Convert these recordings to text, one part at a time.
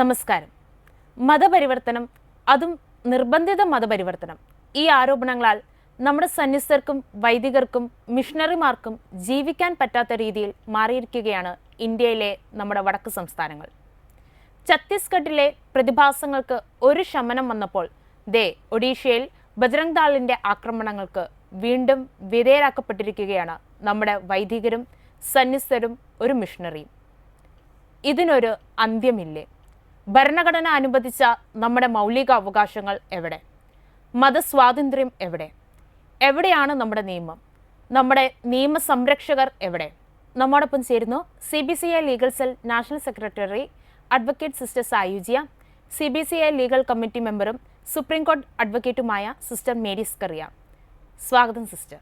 നമസ്കാരം. മതപരിവർത്തനം അതും നിർബന്ധിത മതപരിവർത്തനം. ഈ ആരോപണങ്ങളാൽ നമ്മുടെ സന്യസ്തർക്കും വൈദികർക്കും മിഷണറിമാർക്കും ജീവിക്കാൻ പറ്റാത്ത രീതിയിൽ മാറിയിരിക്കുകയാണ് ഇന്ത്യയിലെ നമ്മുടെ വടക്ക് സംസ്ഥാനങ്ങൾ. ഛത്തീസ്ഗഡിലെ പ്രതിഭാസങ്ങൾക്ക് ഒരു ശമനം വന്നപ്പോൾ ദേ ഒഡീഷയിൽ ബജ്രംഗ് ദാളിന്റെ ആക്രമണങ്ങൾക്ക് വീണ്ടും വിധേയരാക്കപ്പെട്ടിരിക്കുകയാണ് നമ്മുടെ വൈദികരും സന്യസ്തരും ഒരു മിഷണറിയും. ഇതിനൊരു അന്ത്യമില്ലേ? ഭരണഘടന അനുവദിച്ച നമ്മുടെ മൗലിക അവകാശങ്ങൾ എവിടെ? മതസ്വാതന്ത്ര്യം എവിടെ? എവിടെയാണ് നമ്മുടെ നിയമം? നമ്മുടെ നിയമ സംരക്ഷകർ എവിടെ? നമ്മോടൊപ്പം ചേരുന്നു C B C I legal cell national secretary advocate sister Sayujya C B C I legal committee മെമ്പറും സുപ്രീം കോടതി അഡ്വക്കേറ്റുമായ സിസ്റ്റർ മേരി സ്കറിയ സ്വാഗതം സിസ്റ്റർ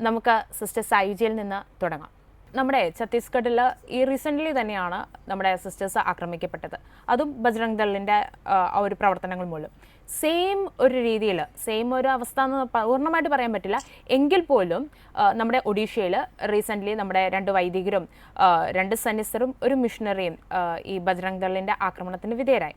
നമുക്ക് സിസ്റ്റർ സായുജിയിൽ നിന്ന് തുടങ്ങാം. നമ്മുടെ ഛത്തീസ്ഗഡിൽ ഈ റീസെന്റ്ലി തന്നെയാണ് നമ്മുടെ സിസ്റ്റേഴ്സ് ആക്രമിക്കപ്പെട്ടത്. അതും ബജ്രംഗ് ദളിന്റെ ആ ഒരു പ്രവർത്തനങ്ങൾ മൂലം. സെയിം ഒരു രീതിയിൽ സെയിം ഒരു അവസ്ഥ എന്ന് പൂർണമായിട്ട് പറയാൻ പറ്റില്ല. എങ്കിൽ പോലും നമ്മുടെ ഒഡീഷയിൽ റീസെന്റ്ലി നമ്മുടെ രണ്ട് വൈദികരും രണ്ട് സന്യസ്തരും ഒരു മിഷണറിയും ഈ ബജ്രംഗ് ദളിന്റെ ആക്രമണത്തിന് വിധേയരായി.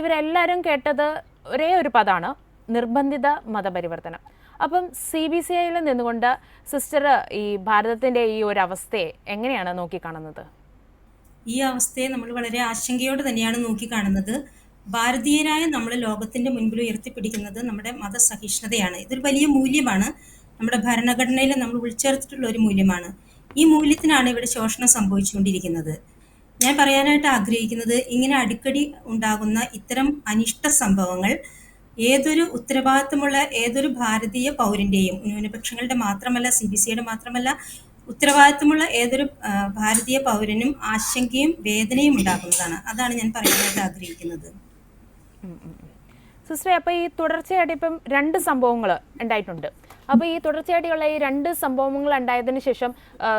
ഇവരെല്ലാവരും കേട്ടത് ഒരേ ഒരു പദമാണ് നിർബന്ധിത മതപരിവർത്തനം. അപ്പം സി ബി സി ഐയിൽ നിന്നുകൊണ്ട് സിസ്റ്റർ ഈ ഭാരതത്തിന്റെ ഈ ഒരു അവസ്ഥയെ എങ്ങനെയാണ് നോക്കിക്കാണുന്നത്? ഈ അവസ്ഥയെ നമ്മൾ വളരെ ആശങ്കയോടെ തന്നെയാണ് നോക്കിക്കാണുന്നത്. ഭാരതീയരായ നമ്മൾ ലോകത്തിന്റെ മുൻപിൽ ഉയർത്തിപ്പിടിക്കുന്നത് നമ്മുടെ മതസഹിഷ്ണുതയാണ്. ഇതൊരു വലിയ മൂല്യമാണ്. നമ്മുടെ ഭരണഘടനയിൽ നമ്മൾ ഉൾച്ചേർത്തിട്ടുള്ള ഒരു മൂല്യമാണ്. ഈ മൂല്യത്തിനാണ് ഇവിടെ ശോഷണം സംഭവിച്ചുകൊണ്ടിരിക്കുന്നത്. ഞാൻ പറയാനായിട്ട് ആഗ്രഹിക്കുന്നത് ഇങ്ങനെ അടിക്കടി ഉണ്ടാകുന്ന ഇത്തരം അനിഷ്ട സംഭവങ്ങൾ ഏതൊരു ഉത്തരവാദിത്തമുള്ള ഏതൊരു ഭാരതീയ പൗരന്റെയും ന്യൂനപക്ഷങ്ങളുടെ മാത്രമല്ല സി ബി സിയുടെ മാത്രമല്ല ഉത്തരവാദിത്തമുള്ള ഏതൊരു ഭാരതീയ പൗരനും ആശങ്കയും വേദനയും ഉണ്ടാക്കുന്നതാണ്. അതാണ് ഞാൻ പറയാനായിട്ട് ആഗ്രഹിക്കുന്നത്. സിസ്റ്ററെ അപ്പൊ ഈ തുടർച്ചയായിട്ട് ഇപ്പം രണ്ട് സംഭവങ്ങൾ ഉണ്ടായിട്ടുണ്ട്. അപ്പോൾ ഈ തുടർച്ചയായിട്ടുള്ള ഈ രണ്ട് സംഭവങ്ങൾ ഉണ്ടായതിനു ശേഷം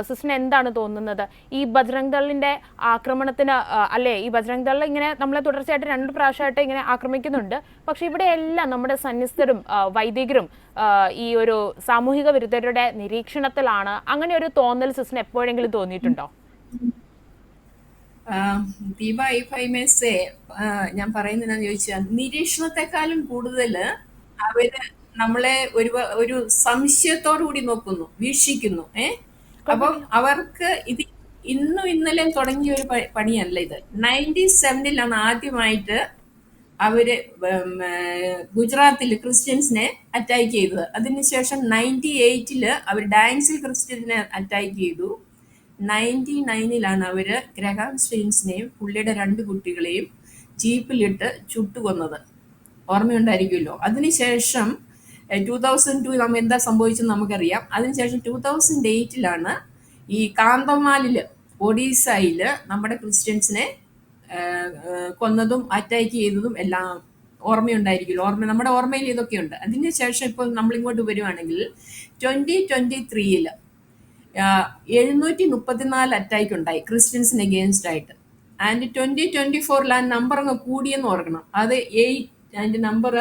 സിസ്റ്റിന് എന്താണ് തോന്നുന്നത്? ഈ ബജ്രംഗ് ദളിന്റെ ആക്രമണത്തിന് അല്ലെ ഈ ബജ്രംഗ് ദൾ ഇങ്ങനെ നമ്മളെ തുടർച്ചയായിട്ട് രണ്ട് പ്രാവശ്യമായിട്ട് ഇങ്ങനെ ആക്രമിക്കുന്നുണ്ട്. പക്ഷെ ഇവിടെ എല്ലാം നമ്മുടെ സന്യസ്തരും വൈദികരും ഈ ഒരു സാമൂഹിക വിരുദ്ധരുടെ നിരീക്ഷണത്തിലാണ്. അങ്ങനെ ഒരു തോന്നൽ സിസ്റ്റിന് എപ്പോഴെങ്കിലും തോന്നിയിട്ടുണ്ടോ? ദീപ ഇഫ് ഐ ഞാൻ പറയുന്നതെന്നു ചോദിച്ചാൽ നിരീക്ഷണത്തെക്കാളും കൂടുതൽ അവർ നമ്മളെ ഒരു ഒരു സംശയത്തോടു കൂടി നോക്കുന്നു വീക്ഷിക്കുന്നു ഏ? അപ്പം അവർക്ക് ഇത് ഇന്നും ഇന്നലെ തുടങ്ങിയ ഒരു പണിയല്ല ഇത്. നയന്റി സെവനിലാണ് ആദ്യമായിട്ട് അവർ ഗുജറാത്തിൽ ക്രിസ്ത്യൻസിനെ അറ്റാക്ക് ചെയ്തത്. അതിനുശേഷം നയന്റി എയ്റ്റിൽ അവർ ഡാൻസിൽ ക്രിസ്ത്യൻസിനെ അറ്റാക്ക് ചെയ്തു. നയന്റി നയനിലാണ് അവർ ഗ്രഹാം സ്റ്റെയിൻസിനെയും പുള്ളിയുടെ രണ്ട് കുട്ടികളെയും ജീപ്പിലിട്ട് ചുട്ടുകൊന്നത്. ഓർമ്മയുണ്ടായിരിക്കുമല്ലോ. അതിനുശേഷം ടൂ തൗസൻഡ് ടു നമ്മൾ എന്താ സംഭവിച്ചെന്ന് നമുക്കറിയാം. അതിനുശേഷം ടു തൗസൻഡ് എയ്റ്റിലാണ് ഈ കാന്തമാലിൽ ഒഡീസയിൽ നമ്മുടെ ക്രിസ്ത്യൻസിനെ കൊന്നതും അറ്റാക്ക് ചെയ്തതും എല്ലാം ഓർമ്മയുണ്ടായിരിക്കില്ല ഓർമ്മ നമ്മുടെ ഓർമ്മയിൽ ഇതൊക്കെയുണ്ട് അതിനുശേഷം ഇപ്പോൾ നമ്മളിങ്ങോട്ട് വരുവാണെങ്കിൽ ട്വന്റി ട്വന്റി ത്രീയിൽ എഴുന്നൂറ്റി മുപ്പത്തിനാല് അറ്റാക്ക് ഉണ്ടായി ക്രിസ്ത്യൻസിന് അഗേൻസ്റ്റ് ആയിട്ട്. ആൻഡ് ട്വന്റി ട്വന്റി ഫോറിൽ ആ നമ്പർ അങ്ങ് കൂടിയെന്ന് ഓർക്കണം. അത് എയ്റ്റ് ആൻഡ് നമ്പർ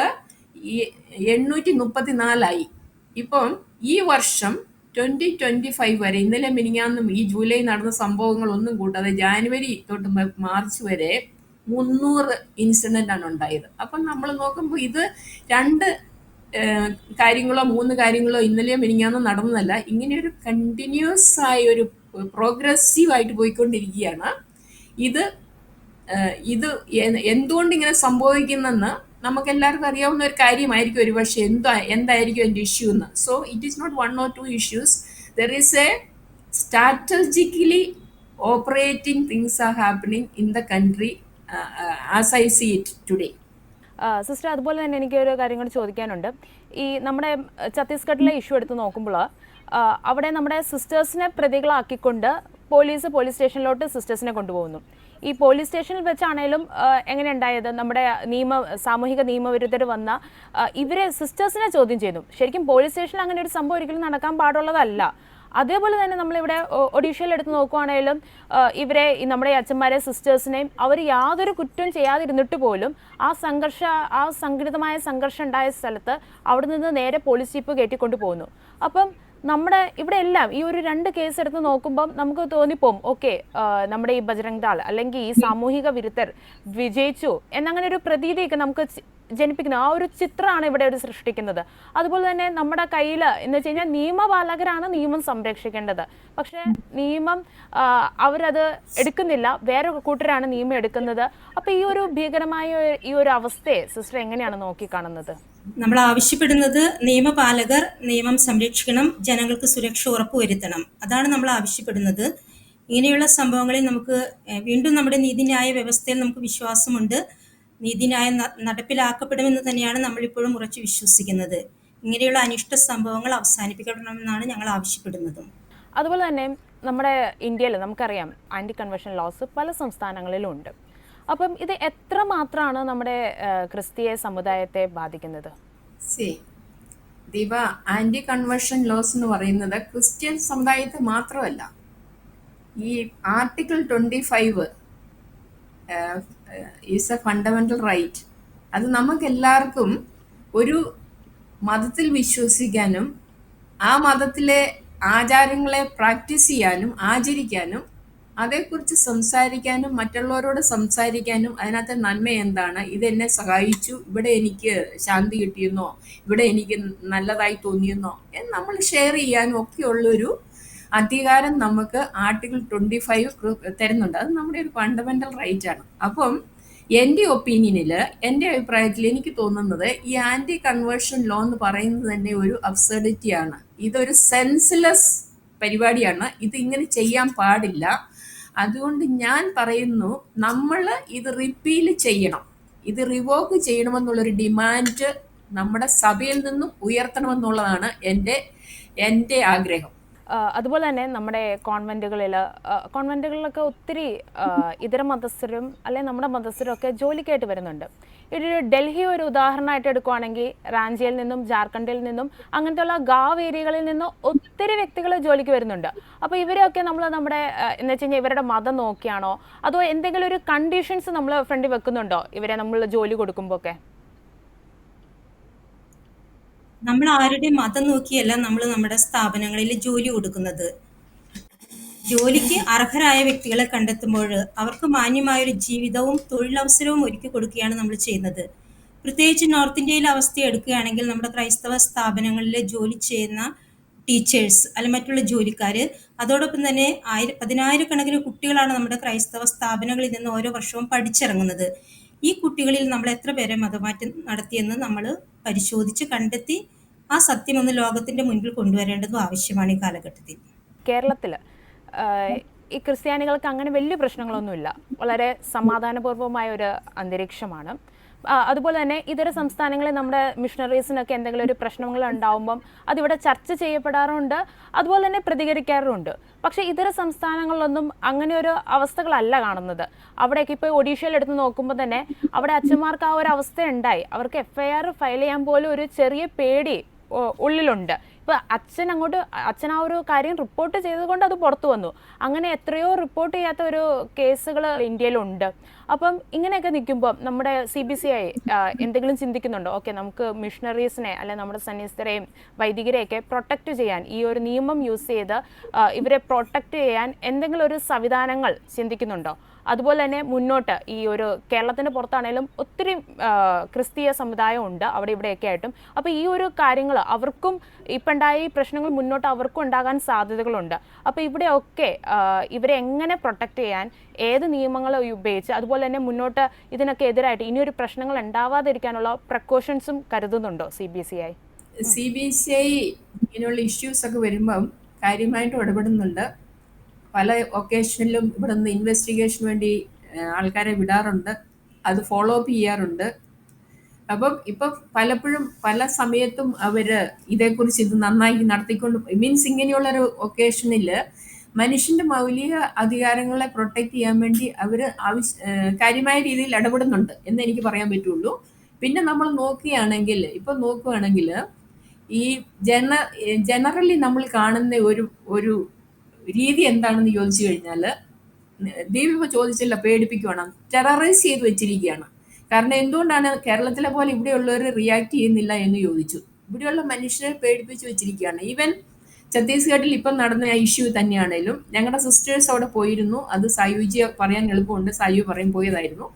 എണ്ണൂറ്റി മുപ്പത്തി നാലായി ഇപ്പം ഈ വർഷം ട്വന്റി ട്വന്റി ഫൈവ് വരെ ഇന്നലെ മിനിങ്ങാന്നും ഈ ജൂലൈ നടന്ന സംഭവങ്ങളൊന്നും കൂട്ടാതെ ജാനുവരി തൊട്ട് മാർച്ച് വരെ മുന്നൂറ് ഇൻസിഡന്റ് ആണ് ഉണ്ടായത്. അപ്പം നമ്മൾ നോക്കുമ്പോൾ ഇത് രണ്ട് കാര്യങ്ങളോ മൂന്ന് കാര്യങ്ങളോ ഇന്നലെയോ മിനിങ്ങാന്നോ നടന്നതല്ല ഇങ്ങനെ ഒരു കണ്ടിന്യൂസ് ആയ ഒരു പ്രോഗ്രസീവ് ആയിട്ട് പോയിക്കൊണ്ടിരിക്കുകയാണ്. ഇത് ഇത് എന്തുകൊണ്ട് ഇങ്ങനെ സംഭവിക്കുന്നെന്ന് നമുക്ക് എല്ലാവർക്കും അറിയാവുന്ന ഒരു കാര്യമായിരിക്കും ഒരു പക്ഷേ എന്താ എന്തായിരിക്കും എന്റെ ഇഷ്യൂ എന്ന്. So it is not one or two issues there is a strategically operating things are happening in the country as I see it today sister അതുപോലെ തന്നെ എനിക്ക് ഒരു കാര്യം കൂടി ചോദിക്കാനുണ്ട്. ഈ നമ്മുടെ ഛത്തീസ്ഗഡിലെ ഇഷ്യൂ എടുത്ത് നോക്കുമ്പോൾ അവിടെ നമ്മുടെ സിസ്റ്റേഴ്സിനെ പ്രതികളാക്കിക്കൊണ്ട് പോലീസ് പോലീസ് സ്റ്റേഷനിലോട്ട് സിസ്റ്റേഴ്സിനെ കൊണ്ടുപോകുന്നു. ഈ പോലീസ് സ്റ്റേഷനിൽ വെച്ചാണേലും എങ്ങനെ ഉണ്ടായത് നമ്മുടെ നിയമ സാമൂഹിക നിയമവിരുദ്ധർ വന്ന ഇവരെ സിസ്റ്റേഴ്സിനെ ചോദ്യം ചെയ്തു. ശരിക്കും പോലീസ് സ്റ്റേഷനിൽ അങ്ങനെ ഒരു സംഭവം ഒരിക്കലും നടക്കാൻ പാടുള്ളതല്ല. അതേപോലെ തന്നെ നമ്മളിവിടെ ഒഡീഷയിൽ എടുത്ത് നോക്കുവാണെങ്കിലും ആ, ഇവരെ നമ്മുടെ അച്ഛന്മാരെ സിസ്റ്റേഴ്സിനെയും അവർ യാതൊരു കുറ്റവും ചെയ്യാതിരുന്നിട്ട് പോലും ആ സംഘർഷ ആ സംഘടിതമായ സംഘർഷം ഉണ്ടായ സ്ഥലത്ത് അവിടെ നിന്ന് നേരെ പോലീസ് ജീപ്പ് കയറ്റിക്കൊണ്ട് പോകുന്നു അപ്പം നമ്മുടെ ഇവിടെ എല്ലാം ഈ ഒരു രണ്ട് കേസ് എടുത്ത് നോക്കുമ്പോൾ നമുക്ക് തോന്നിപ്പോവും ഓക്കെ നമ്മുടെ ഈ ബജരംഗ് ദാൾ അല്ലെങ്കിൽ ഈ സാമൂഹിക വിരുദ്ധർ വിജയിച്ചു എന്നങ്ങനെ ഒരു പ്രതീതിയൊക്കെ നമുക്ക് ജനിപ്പിക്കുന്നത് ആ ഒരു ചിത്രമാണ് ഇവിടെ ഒരു സൃഷ്ടിക്കുന്നത്. അതുപോലെ തന്നെ നമ്മുടെ കയ്യിൽ എന്ന് വെച്ച് കഴിഞ്ഞാൽ നിയമപാലകരാണ് നിയമം സംരക്ഷിക്കേണ്ടത്. പക്ഷേ നിയമം അവരത് എടുക്കുന്നില്ല. വേറെ കൂട്ടരാണ് നിയമം എടുക്കുന്നത്. അപ്പോൾ ഈ ഒരു ഭീകരമായ ഈ ഒരു അവസ്ഥയെ സിസ്റ്റർ എങ്ങനെയാണ് നോക്കിക്കാണുന്നത്? നമ്മൾ ആവശ്യപ്പെടുന്നത് നിയമപാലകർ നിയമം സംരക്ഷിക്കണം ജനങ്ങൾക്ക് സുരക്ഷ ഉറപ്പുവരുത്തണം. അതാണ് നമ്മൾ ആവശ്യപ്പെടുന്നത്. ഇങ്ങനെയുള്ള സംഭവങ്ങളിൽ നമുക്ക് വീണ്ടും നമ്മുടെ നീതിന്യായ വ്യവസ്ഥയിൽ നമുക്ക് വിശ്വാസമുണ്ട്. നീതിന്യായം നടപ്പിലാക്കപ്പെടുമെന്ന് തന്നെയാണ് നമ്മളിപ്പോഴും ഉറച്ചു വിശ്വസിക്കുന്നത്. ഇങ്ങനെയുള്ള അനിഷ്ട സംഭവങ്ങൾ അവസാനിപ്പിക്കണമെന്നാണ് ഞങ്ങൾ ആവശ്യപ്പെടുന്നത്. അതുപോലെ തന്നെ നമ്മുടെ ഇന്ത്യയിൽ നമുക്കറിയാം ആന്റി കൺവെൻഷൻ ലോസ് പല സംസ്ഥാനങ്ങളിലും ഉണ്ട്. അപ്പം ഇത് എത്ര മാത്രമാണ് നമ്മുടെ ക്രിസ്തീയ സമുദായത്തെ ബാധിക്കുന്നത്? See Deepa anti conversion laws എന്ന് പറയുന്നത് ക്രിസ്ത്യൻ സമുദായത്തെ മാത്രമല്ല. ഈ article twenty five is a fundamental right അത് നമുക്ക് എല്ലാവർക്കും ഒരു മതത്തിൽ വിശ്വസിക്കാനും ആ മതത്തിലെ ആചാരങ്ങളെ പ്രാക്ടീസ് ചെയ്യാനും ആചരിക്കാനും അതേക്കുറിച്ച് സംസാരിക്കാനും മറ്റുള്ളവരോട് സംസാരിക്കാനും അതിനകത്തെ നന്മ എന്താണ്? ഇതെന്നെ സഹായിച്ചു. ഇവിടെ എനിക്ക് ശാന്തി കിട്ടിയെന്നോ ഇവിടെ എനിക്ക് നല്ലതായി തോന്നിയെന്നോ നമ്മൾ ഷെയർ ചെയ്യാനും ഒക്കെയുള്ളൊരു അധികാരം നമുക്ക് ആർട്ടിക്കിൾ ട്വന്റി ഫൈവ് തരുന്നുണ്ട്. അത് നമ്മുടെ ഒരു ഫണ്ടമെന്റൽ റൈറ്റ് ആണ്. അപ്പം എന്റെ ഒപ്പീനിയനിൽ എന്റെ അഭിപ്രായത്തിൽ എനിക്ക് തോന്നുന്നത് ഈ ആന്റി കൺവേർഷൻ ലോ എന്ന് പറയുന്നത് തന്നെ ഒരു അബ്സർഡിറ്റിയാണ് ഇതൊരു സെൻസ്ലെസ് പരിപാടിയാണ്. ഇത് ഇങ്ങനെ ചെയ്യാൻ പാടില്ല. അതുകൊണ്ട് ഞാൻ പറയുന്നു നമ്മൾ ഇത് റിപ്പീൽ ചെയ്യണം. ഇത് റിവോക്ക് ചെയ്യണമെന്നുള്ളൊരു ഡിമാൻഡ് നമ്മുടെ സഭയിൽ നിന്നും ഉയർത്തണമെന്നുള്ളതാണ് എന്റെ എന്റെ ആഗ്രഹം. അതുപോലെ തന്നെ നമ്മുടെ കോൺവെന്റുകളിൽ കോൺവെന്റുകളിലൊക്കെ ഒത്തിരി ഇതര മതസ്ഥരും അല്ലെങ്കിൽ നമ്മുടെ മതസ്ഥരും ഒക്കെ ജോലിക്കായിട്ട് വരുന്നുണ്ട്. ഒരു ഡൽഹി ഒരു ഉദാഹരണമായിട്ട് എടുക്കുവാണെങ്കിൽ റാഞ്ചിയിൽ നിന്നും ജാർഖണ്ഡിൽ നിന്നും അങ്ങനത്തെ ഉള്ള ഗാവ് ഏരിയകളിൽ നിന്നും ഒത്തിരി വ്യക്തികൾ ജോലിക്ക് വരുന്നുണ്ട്. അപ്പോൾ ഇവരെയൊക്കെ നമ്മൾ നമ്മുടെ എന്ന് വെച്ച് കഴിഞ്ഞാൽ ഇവരുടെ മതം നോക്കിയാണോ? അതോ എന്തെങ്കിലും ഒരു കണ്ടീഷൻസ് നമ്മൾ ഫ്രണ്ടിൽ വെക്കുന്നുണ്ടോ ഇവരെ നമ്മൾ ജോലി കൊടുക്കുമ്പോൾ ഒക്കെ? നമ്മൾ ആരുടെ മതം നോക്കിയല്ല നമ്മൾ നമ്മുടെ സ്ഥാപനങ്ങളിൽ ജോലി കൊടുക്കുന്നത്. ജോലിക്ക് അർഹരായ വ്യക്തികളെ കണ്ടെത്തുമ്പോൾ അവർക്ക് മാന്യമായൊരു ജീവിതവും തൊഴിലവസരവും ഒരുക്കി കൊടുക്കുകയാണ് നമ്മൾ ചെയ്യുന്നത്. പ്രത്യേകിച്ച് നോർത്ത് ഇന്ത്യയിലെ അവസ്ഥ എടുക്കുകയാണെങ്കിൽ നമ്മുടെ ക്രൈസ്തവ സ്ഥാപനങ്ങളിൽ ജോലി ചെയ്യുന്ന ടീച്ചേഴ്സ് അല്ല മറ്റുള്ള ജോലിക്കാർ അതോടൊപ്പം തന്നെ ആയിര പതിനായിരക്കണക്കിന് കുട്ടികളാണ് നമ്മുടെ ക്രൈസ്തവ സ്ഥാപനങ്ങളിൽ നിന്ന് ഓരോ വർഷവും പഠിച്ചിറങ്ങുന്നത്. ഈ കുട്ടികളിൽ നമ്മൾ എത്ര പേരെ മതമാറ്റം നടത്തിയെന്ന് നമ്മൾ പരിശോധിച്ച് കണ്ടെത്തി ആ സത്യം ഒന്ന് ലോകത്തിന്റെ മുൻപിൽ കൊണ്ടുവരേണ്ടതും ആവശ്യമാണ് ഈ കാലഘട്ടത്തിൽ. കേരളത്തിൽ ഈ ക്രിസ്ത്യാനികൾക്ക് അങ്ങനെ വലിയ പ്രശ്നങ്ങളൊന്നുമില്ല. വളരെ സമാധാനപൂർവമായ ഒരു അന്തരീക്ഷമാണ്. അതുപോലെ തന്നെ ഇതര സംസ്ഥാനങ്ങളിൽ നമ്മുടെ മിഷണറീസിനൊക്കെ എന്തെങ്കിലും ഒരു പ്രശ്നങ്ങൾ ഉണ്ടാവുമ്പം അതിവിടെ ചർച്ച ചെയ്യപ്പെടാറുണ്ട്. അതുപോലെ തന്നെ പ്രതികരിക്കാറുമുണ്ട്. പക്ഷേ ഇതര സംസ്ഥാനങ്ങളിലൊന്നും അങ്ങനെ ഒരു അവസ്ഥകളല്ല കാണുന്നത്. അവിടെയൊക്കെ ഇപ്പോൾ ഒഡീഷയിൽ എടുത്ത് നോക്കുമ്പോൾ തന്നെ അവിടെ അച്ഛന്മാർക്ക് ആ ഒരു അവസ്ഥ ഉണ്ടായി അവർക്ക് എഫ് ഐ ആർ ഫയൽ ചെയ്യാൻ പോലും ഒരു ചെറിയ പേടി ഉള്ളിലുണ്ട്. ഇപ്പൊ അച്ഛൻ അങ്ങോട്ട് അച്ഛൻ ആ ഒരു കാര്യം റിപ്പോർട്ട് ചെയ്തുകൊണ്ട് അത് പുറത്തു വന്നു. അങ്ങനെ എത്രയോ റിപ്പോർട്ട് ചെയ്യാത്ത ഒരു കേസുകൾ ഇന്ത്യയിലുണ്ട്. അപ്പം ഇങ്ങനെയൊക്കെ നിൽക്കുമ്പോൾ നമ്മുടെ സി ബി സി ഐ എന്തെങ്കിലും ചിന്തിക്കുന്നുണ്ടോ? ഓക്കെ നമുക്ക് മിഷണറീസിനെ അല്ലെ നമ്മുടെ സന്യസ്തരെയും വൈദികരെയൊക്കെ പ്രൊട്ടക്റ്റ് ചെയ്യാൻ ഈ ഒരു നിയമം യൂസ് ചെയ്ത് ഇവരെ പ്രൊട്ടക്റ്റ് ചെയ്യാൻ എന്തെങ്കിലും ഒരു സംവിധാനങ്ങൾ ചിന്തിക്കുന്നുണ്ടോ? അതുപോലെ തന്നെ മുന്നോട്ട് ഈ ഒരു കേരളത്തിന് പുറത്താണേലും ഒത്തിരി ക്രിസ്തീയ സമുദായം ഉണ്ട് അവിടെ ഇവിടെയൊക്കെ ആയിട്ടും. അപ്പോൾ ഈ ഒരു കാര്യങ്ങൾ അവർക്കും ഇപ്പം ഉണ്ടായ ഈ പ്രശ്നങ്ങൾ മുന്നോട്ട് അവർക്കും ഉണ്ടാകാൻ സാധ്യതകളുണ്ട്. അപ്പോൾ ഇവിടെയൊക്കെ ഇവരെ എങ്ങനെ പ്രൊട്ടക്റ്റ് ചെയ്യാൻ ഏത് നിയമങ്ങൾ ഉപയോഗിച്ച് അതുപോലെ തന്നെ മുന്നോട്ട് ഇതിനൊക്കെ എതിരായിട്ട് ഇനിയൊരു പ്രശ്നങ്ങൾ ഉണ്ടാവാതിരിക്കാനുള്ള പ്രിക്കോഷൻസും കരുതുന്നുണ്ടോ C B C I C B C I ഇങ്ങനെയുള്ള ഇഷ്യൂസ് ഒക്കെ വരുമ്പം കാര്യമായിട്ട് ഇടപെടുന്നുണ്ട്. പല ഒക്കേഷനിലും ഇവിടെ നിന്ന് ഇൻവെസ്റ്റിഗേഷന് വേണ്ടി ആൾക്കാരെ വിടാറുണ്ട്. അത് ഫോളോ അപ്പ് ചെയ്യാറുണ്ട്. അപ്പം ഇപ്പം പലപ്പോഴും പല സമയത്തും അവർ ഇതേക്കുറിച്ച് ഇത് നന്നായി നടത്തിക്കൊണ്ട് മീൻസ് ഇങ്ങനെയുള്ളൊരു ഒക്കേഷനിൽ മനുഷ്യന്റെ മൗലിക അധികാരങ്ങളെ പ്രൊട്ടക്ട് ചെയ്യാൻ വേണ്ടി അവർ ആവശ്യ കാര്യമായ രീതിയിൽ ഇടപെടുന്നുണ്ട് എന്ന് എനിക്ക് പറയാൻ പറ്റുള്ളൂ. പിന്നെ നമ്മൾ നോക്കുകയാണെങ്കിൽ ഇപ്പം നോക്കുകയാണെങ്കിൽ ഈ ജന ജനറലി നമ്മൾ കാണുന്ന ഒരു ഒരു രീതി എന്താണെന്ന് ചോദിച്ചു കഴിഞ്ഞാൽ ഇപ്പോൾ ചോദിച്ചില്ല പേടിപ്പിക്കുവാണ്? ടെററൈസ് ചെയ്ത് വെച്ചിരിക്കുകയാണ്. കാരണം എന്തുകൊണ്ടാണ് കേരളത്തിലെ പോലെ ഇവിടെയുള്ളവർ റിയാക്ട് ചെയ്യുന്നില്ല എന്ന് ചോദിച്ചു. ഇവിടെയുള്ള മനുഷ്യരെ പേടിപ്പിച്ച് വെച്ചിരിക്കുകയാണ്. ഈവൻ ഛത്തീസ്ഗഡിൽ ഇപ്പം നടന്ന ഇഷ്യൂ തന്നെയാണേലും ഞങ്ങളുടെ സിസ്റ്റേഴ്സ് അവിടെ പോയിരുന്നു. അത് സായുജി പറയാൻ എളുപ്പമുണ്ട്. സായു പറയും പോയതായിരുന്നു.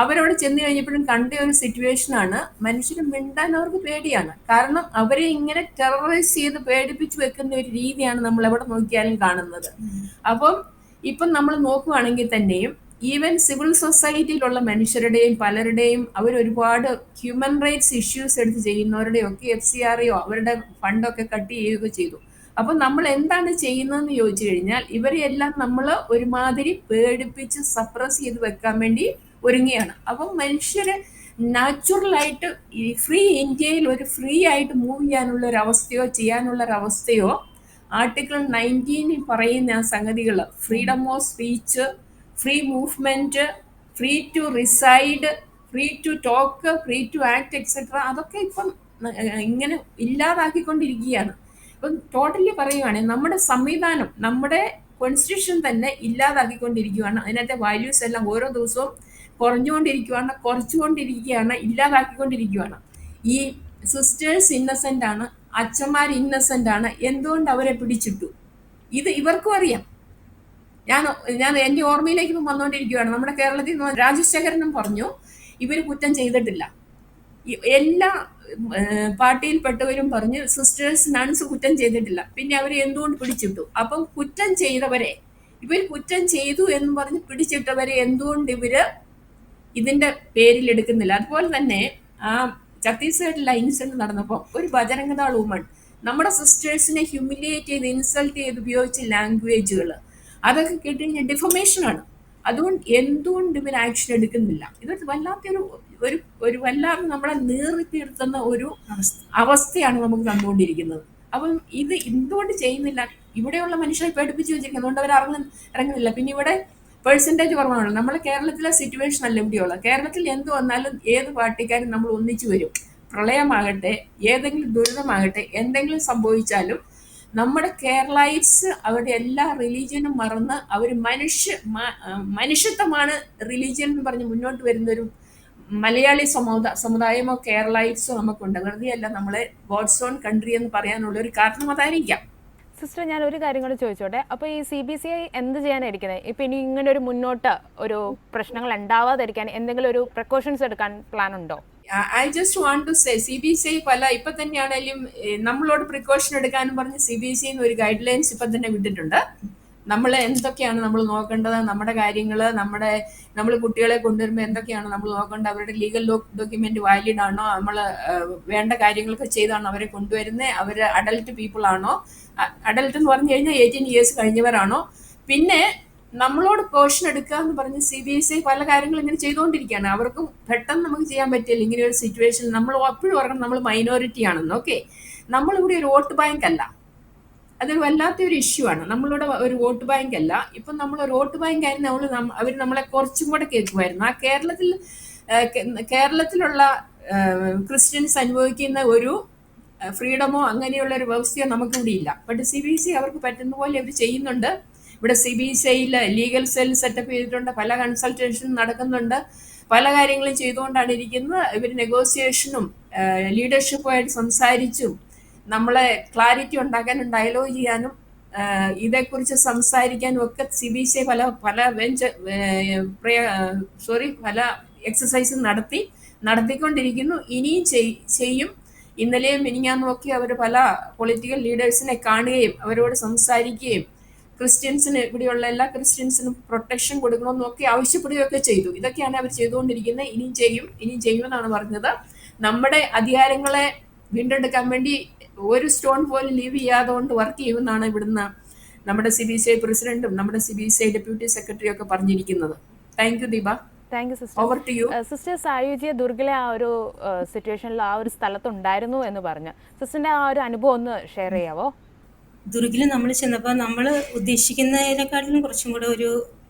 അവരവിടെ ചെന്ന് കഴിഞ്ഞപ്പോഴും കണ്ട ഒരു സിറ്റുവേഷനാണ് ആണ്. മനുഷ്യന് മിണ്ടാൻ അവർക്ക് പേടിയാണ്. കാരണം അവരെ ഇങ്ങനെ ടെററൈസ് ചെയ്ത് പേടിപ്പിച്ചു വെക്കുന്ന ഒരു രീതിയാണ് നമ്മൾ എവിടെ നോക്കിയാലും കാണുന്നത്. അപ്പം ഇപ്പം നമ്മൾ നോക്കുകയാണെങ്കിൽ തന്നെയും ഈവൻ സിവിൽ സൊസൈറ്റിയിലുള്ള മനുഷ്യരുടെയും പലരുടെയും അവർ ഒരുപാട് ഹ്യൂമൻ റൈറ്റ്സ് ഇഷ്യൂസ് എടുത്ത് ചെയ്യുന്നവരുടെയും ഒക്കെ എഫ് സി ആറെയോ അവരുടെ ഫണ്ടൊക്കെ കട്ട് ചെയ്യുകയൊക്കെ ചെയ്തു. അപ്പം നമ്മൾ എന്താണ് ചെയ്യുന്നതെന്ന് ചോദിച്ചു കഴിഞ്ഞാൽ ഇവരെയെല്ലാം നമ്മൾ ഒരുമാതിരി പേടിപ്പിച്ച് സപ്രസ് ചെയ്ത് വെക്കാൻ വേണ്ടി ഒരുങ്ങിയാണ് അപ്പം മനുഷ്യര് നാച്ചുറലായിട്ട് ഈ ഫ്രീ ഇന്ത്യയിൽ ഒരു ഫ്രീ ആയിട്ട് മൂവ് ചെയ്യാനുള്ള ഒരു അവസ്ഥയോ ചെയ്യാനുള്ള ഒരു അവസ്ഥയോ ആർട്ടിക്കിൾ നയന്റീനിൽ പറയുന്ന ആ സംഗതികൾ freedom of speech free movement free to reside free to talk free to act etcetera അതൊക്കെ ഇപ്പം ഇങ്ങനെ ഇല്ലാതാക്കിക്കൊണ്ടിരിക്കുകയാണ്. ഇപ്പം ടോട്ടലി പറയുകയാണെങ്കിൽ നമ്മുടെ സംവിധാനം നമ്മുടെ കോൺസ്റ്റിറ്റ്യൂഷൻ തന്നെ ഇല്ലാതാക്കിക്കൊണ്ടിരിക്കുകയാണ് അതിനകത്തെ വാല്യൂസ് എല്ലാം ഓരോ ദിവസവും കുറഞ്ഞുകൊണ്ടിരിക്കുകയാണ് കുറച്ചുകൊണ്ടിരിക്കുകയാണ് ഇല്ലാതാക്കിക്കൊണ്ടിരിക്കുകയാണ് ഈ സിസ്റ്റേഴ്സ് ഇന്നസെന്റ് ആണ് അച്ഛന്മാർ ഇന്നസെന്റ് ആണ് എന്തുകൊണ്ട് അവരെ പിടിച്ചിട്ടു? ഇത് ഇവർക്കും അറിയാം. ഞാൻ ഞാൻ എന്റെ ഓർമ്മയിലേക്ക് വന്നുകൊണ്ടിരിക്കുകയാണ് നമ്മുടെ കേരളത്തിൽ രാജശേഖരനും പറഞ്ഞു ഇവർ കുറ്റം ചെയ്തിട്ടില്ല. എല്ലാ പാർട്ടിയിൽപ്പെട്ടവരും പറഞ്ഞു സിസ്റ്റേഴ്സ് നൺസ് കുറ്റം ചെയ്തിട്ടില്ല. പിന്നെ അവരെ എന്തുകൊണ്ട് പിടിച്ചിട്ടു? അപ്പം കുറ്റം ചെയ്തവരെ ഇവർ കുറ്റം ചെയ്തു എന്ന് പറഞ്ഞ് പിടിച്ചിട്ടവരെ എന്തുകൊണ്ട് ഇവർ ഇതിന്റെ പേരിൽ എടുക്കുന്നില്ല അതുപോലെ തന്നെ ആ ഛത്തീസ്ഗഡിലെ ഇൻസിഡന്റ് നടന്നപ്പോൾ ഒരു ബജരംഗദാൾ വുമൺ നമ്മുടെ സിസ്റ്റേഴ്സിനെ ഹ്യൂമിലിയേറ്റ് ചെയ്ത് ഇൻസൾട്ട് ചെയ്ത് ഉപയോഗിച്ച ലാംഗ്വേജുകൾ അതൊക്കെ കേട്ട് കഴിഞ്ഞാൽ ഡിഫമേഷൻ ആണ് അതുകൊണ്ട് എന്തുകൊണ്ട് ഇവർ ആക്ഷൻ എടുക്കുന്നില്ല. ഇതൊരു വല്ലാത്തൊരു ഒരു ഒരു വല്ലാതെ നമ്മളെ നീറിത്തീർത്തുന്ന ഒരു അവസ്ഥയാണ് നമുക്ക് കണ്ടുകൊണ്ടിരിക്കുന്നത് അപ്പം ഇത് എന്തുകൊണ്ട് ചെയ്യുന്നില്ല? ഇവിടെയുള്ള മനുഷ്യരെ പേടിപ്പിച്ച് വെച്ചിരിക്കുന്നത് അതുകൊണ്ട് അവർ ഇറങ്ങുന്ന ഇറങ്ങുന്നില്ല. പിന്നെ ഇവിടെ പേഴ്സന്റേജ് കുറവാണല്ലോ നമ്മളെ കേരളത്തിലെ സിറ്റുവേഷൻ അല്ല ഇവിടെയുള്ളത് കേരളത്തിൽ എന്ത് വന്നാലും ഏത് പാർട്ടിക്കാരും നമ്മൾ ഒന്നിച്ചു വരും. പ്രളയമാകട്ടെ ഏതെങ്കിലും ദുരിതമാകട്ടെ എന്തെങ്കിലും സംഭവിച്ചാലും നമ്മുടെ കേരളൈറ്റ്സ് അവരുടെ എല്ലാ റിലീജിയനും മറന്ന് അവർ മനുഷ്യ മനുഷ്യത്വമാണ് റിലീജിയൻ എന്ന് പറഞ്ഞ് മുന്നോട്ട് വരുന്ന ഒരു മലയാളി സമുദായ സമുദായമോ കേരളൈറ്റ്സോ നമുക്കുണ്ട്. വെറുതെ അല്ല നമ്മളെ ഗോഡ്സ് ഓൺ കൺട്രി എന്ന് പറയാനുള്ള ഒരു കാരണം അതായിരിക്കാം. സിസ്റ്റർ ഞാൻ ഒരു കാര്യം കൂടെ ചോദിച്ചോട്ടെ? അപ്പോൾ ഈ സി ബി സി ഐ എന്ത് ചെയ്യാനായിരിക്കുന്നത് ഇപ്പൊ ഇനി ഇങ്ങനെ ഒരു മുന്നോട്ട് ഒരു പ്രശ്നങ്ങൾ ഉണ്ടാവാതിരിക്കാൻ എന്തെങ്കിലും ഒരു പ്രിക്കോഷൻസ് എടുക്കാൻ പ്ലാൻ ഉണ്ടോ? I just want to say C B C പല ഇപ്പൊ തന്നെയാണെങ്കിലും നമ്മളോട് പ്രിക്കോഷൻ എടുക്കാനും പറഞ്ഞ് സി ബി സിന്ന് ഒരു ഗൈഡ് ലൈൻസ് ഇപ്പൊ തന്നെ വിട്ടിട്ടുണ്ട്. നമ്മൾ എന്തൊക്കെയാണ് നമ്മൾ നോക്കേണ്ടത്? നമ്മുടെ കാര്യങ്ങൾ നമ്മുടെ നമ്മൾ കുട്ടികളെ കൊണ്ടുവരുമ്പോൾ എന്തൊക്കെയാണ് നമ്മൾ നോക്കേണ്ടത്? അവരുടെ ലീഗൽ ഡോക്യുമെന്റ് വാലിഡ് ആണോ? നമ്മൾ വേണ്ട കാര്യങ്ങളൊക്കെ ചെയ്താണോ അവരെ കൊണ്ടുവരുന്നത് അവർ അഡൽട്ട് പീപ്പിൾ ആണോ? അഡൽട്ട് എന്ന് പറഞ്ഞു കഴിഞ്ഞാൽ എയ്റ്റീൻ ഇയേഴ്സ് കഴിഞ്ഞവരാണോ? പിന്നെ നമ്മളോട് പോർഷൻ എടുക്കുക എന്ന് പറഞ്ഞ് സി ബി എസ് ഇ പല കാര്യങ്ങളും ഇങ്ങനെ ചെയ്തുകൊണ്ടിരിക്കുകയാണ്. അവർക്കും പെട്ടെന്ന് നമുക്ക് ചെയ്യാൻ പറ്റില്ല. ഇങ്ങനെ ഒരു സിറ്റുവേഷൻ നമ്മൾ എപ്പോഴും ഓർക്കണം നമ്മൾ മൈനോറിറ്റി ആണെന്ന്. ഓക്കെ നമ്മളിവിടെ ഒരു വോട്ട് ബാങ്ക് അല്ല. അതൊരു വല്ലാത്ത ഒരു ഇഷ്യൂ ആണ്. നമ്മളിവിടെ ഒരു വോട്ട് ബാങ്ക് അല്ല. ഇപ്പം നമ്മൾ ഒരു വോട്ട് ബാങ്ക് ആയിരുന്നു നമ്മൾ അവർ നമ്മളെ കുറച്ചും കൂടെ കേൾക്കുമായിരുന്നു. ആ കേരളത്തിൽ കേരളത്തിലുള്ള ക്രിസ്ത്യൻസ് അനുഭവിക്കുന്ന ഒരു ഫ്രീഡമോ അങ്ങനെയുള്ള ഒരു വ്യവസ്ഥയോ നമുക്കിവിടെ ഇല്ല. But C B S C അവർക്ക് പറ്റുന്ന പോലെ അവർ ചെയ്യുന്നുണ്ട്. ഇവിടെ സി ബി സി ഐയിൽ ലീഗൽ സെൽ സെറ്റപ്പ് ചെയ്തിട്ടുണ്ട്. പല കൺസൾട്ടേഷനും നടക്കുന്നുണ്ട്. പല കാര്യങ്ങളും ചെയ്തുകൊണ്ടാണ് ഇരിക്കുന്നത്. ഇവർ നെഗോസിയേഷനും ലീഡർഷിപ്പുമായിട്ട് സംസാരിച്ചും നമ്മളെ ക്ലാരിറ്റി ഉണ്ടാക്കാനും ഡയലോഗ് ചെയ്യാനും ഇതേക്കുറിച്ച് സംസാരിക്കാനും ഒക്കെ സി ബി സി പല പല വെഞ്ച് സോറി പല എക്സസൈസ് നടത്തി നടത്തിക്കൊണ്ടിരിക്കുന്നു. ഇനിയും ചെയ്- ചെയ്യും. ഇന്നലെയും നോക്കി അവർ പല പൊളിറ്റിക്കൽ ലീഡേഴ്സിനെ കാണുകയും അവരോട് സംസാരിക്കുകയും ക്രിസ്ത്യൻസിന് ഇവിടെയുള്ള എല്ലാ ക്രിസ്ത്യൻസിനും പ്രൊട്ടക്ഷൻ കൊടുക്കണമെന്നൊക്കെ ആവശ്യപ്പെടുകയൊക്കെ ചെയ്തു. ഇതൊക്കെയാണ് അവർ ചെയ്തുകൊണ്ടിരിക്കുന്നത്. ഇനിയും ചെയ്യും ഇനിയും ചെയ്യുമെന്നാണ് പറഞ്ഞത്. നമ്മുടെ അധികാരങ്ങളെ വീണ്ടെടുക്കാൻ വേണ്ടി ഒരു സ്റ്റോൺ പോലും ലീവ് ചെയ്യാതെ കൊണ്ട് വർക്ക് ചെയ്യുമെന്നാണ് ഇവിടുന്ന് നമ്മുടെ സി ബി സി ഐ പ്രസിഡന്റും നമ്മുടെ C B C I deputy സെക്രട്ടറിയും ഒക്കെ പറഞ്ഞിരിക്കുന്നത്. Thank you Deepa thank you sister over to you sister Sayujya ദുർഗിലെ ആ ഒരു സിറ്റുവേഷനിൽ ആ ഒരു സ്ഥലത്തുണ്ടായിരുന്നു എന്ന് പറഞ്ഞു. സിസ്റ്ററിന്റെ ആ ഒരു അനുഭവം ഒന്ന് ഷെയർ ചെയ്യാവോ? ദുർഗിൽ നമ്മൾ ചെന്നപ്പോൾ നമ്മൾ ഉദ്ദേശിക്കുന്നതിനെക്കാട്ടിലും കുറച്ചും കൂടെ ഒരു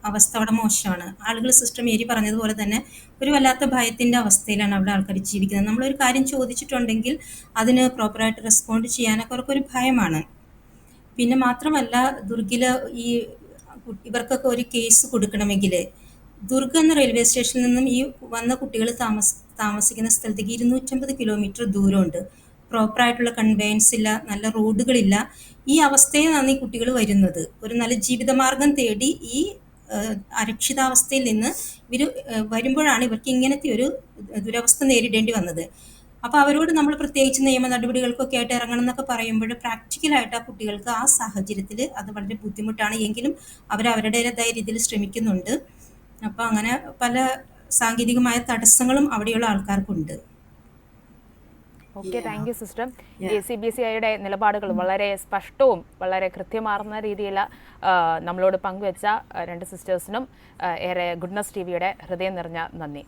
അവസ്ഥ അവിടെ മോശമാണ്. ആളുകൾ സിസ്റ്റം ഏരി പറഞ്ഞതുപോലെ തന്നെ ഒരു വല്ലാത്ത ഭയത്തിന്റെ അവസ്ഥയിലാണ് അവിടെ ആൾക്കാർ ജീവിക്കുന്നത്. നമ്മളൊരു കാര്യം ചോദിച്ചിട്ടുണ്ടെങ്കിൽ അതിന് പ്രോപ്പറായിട്ട് റെസ്പോണ്ട് ചെയ്യാനൊക്കെ അവർക്കൊരു ഭയമാണ്. പിന്നെ മാത്രമല്ല ദുർഗിൽ ഈ ഇവർക്കൊക്കെ ഒരു കേസ് കൊടുക്കണമെങ്കിൽ ദുർഗ എന്ന റെയിൽവേ സ്റ്റേഷനിൽ നിന്നും ഈ വന്ന കുട്ടികൾ താമസ താമസിക്കുന്ന സ്ഥലത്തേക്ക് ഇരുന്നൂറ്റമ്പത് കിലോമീറ്റർ ദൂരമുണ്ട്. പ്രോപ്പറായിട്ടുള്ള കൺവെയൻസ് ഇല്ല നല്ല റോഡുകളില്ല. ഈ അവസ്ഥയിലാണ് ഈ കുട്ടികൾ വരുന്നത്. ഒരു നല്ല ജീവിതമാർഗം തേടി ഈ അരക്ഷിതാവസ്ഥയിൽ നിന്ന് ഇവർ വരുമ്പോഴാണ് ഇവർക്ക് ഇങ്ങനത്തെ ഒരു ദുരവസ്ഥ നേരിടേണ്ടി വന്നത്. അപ്പോൾ അവരോട് നമ്മൾ പ്രത്യേകിച്ച് നിയമ നടപടികൾക്കൊക്കെ ആയിട്ട് ഇറങ്ങണം എന്നൊക്കെ പറയുമ്പോൾ പ്രാക്ടിക്കലായിട്ട് ആ കുട്ടികൾക്ക് ആ സാഹചര്യത്തിൽ അത് വളരെ ബുദ്ധിമുട്ടാണ് എങ്കിലും അവർ അവരുടേതായ രീതിയിൽ ശ്രമിക്കുന്നുണ്ട്. അപ്പോൾ അങ്ങനെ പല സാങ്കേതികമായ തടസ്സങ്ങളും അവിടെയുള്ള ആൾക്കാർക്കുണ്ട്. Okay thank you sister a C B C ഐയുടെ നിലപാടുകൾ വളരെ സ്പഷ്ടവും വളരെ കൃത്യമാർന്ന രീതിയിൽ നമ്മളോട് പങ്കുവെച്ച രണ്ട് സിസ്റ്റേഴ്സിനും ഏറെ ഗുഡ്നസ് ടി വിയുടെ ഹൃദയം നിറഞ്ഞ നന്ദി.